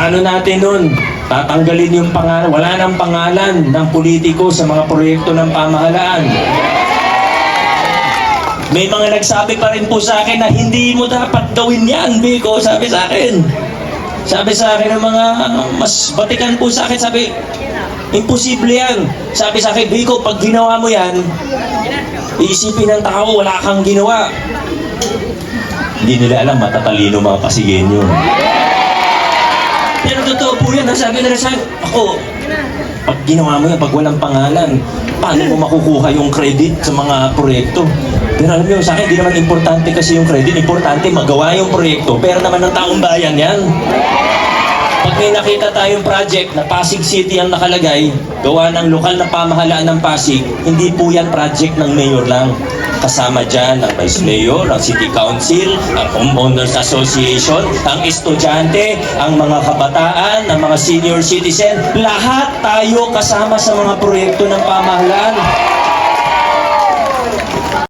plano natin nun, tatanggalin yung pangalan, wala nang pangalan ng politiko sa mga proyekto ng pamahalaan. May mga nagsabi pa rin po sa akin na hindi mo dapat gawin yan, Biko, sabi sa akin. Sabi sa akin ng mga mas batikan po sa akin, sabi, imposible yan. Sabi sa akin, Biko, pag ginawa mo yan, iisipin ng tao, wala kang ginawa. Hindi nila alam, matatalino mga Pasigenyo. Pero po yan, sabi nila sa akin, ako, pag ginawa mo yan, pag walang pangalan, paano mo makukuha yung credit sa mga proyekto? Pero alam niyo, sa akin, di naman importante kasi yung credit. Importante, magawa yung proyekto. Pero naman ng taong bayan yan. Pag may nakita tayong project na Pasig City ang nakalagay, gawa ng lokal na pamahalaan ng Pasig, hindi po yan project ng mayor lang. Kasama dyan ang Vice Mayor, ang City Council, ang Homeowners Association, ang estudyante, ang mga kabataan, ang mga senior citizen, lahat tayo kasama sa mga proyekto ng pamahalaan.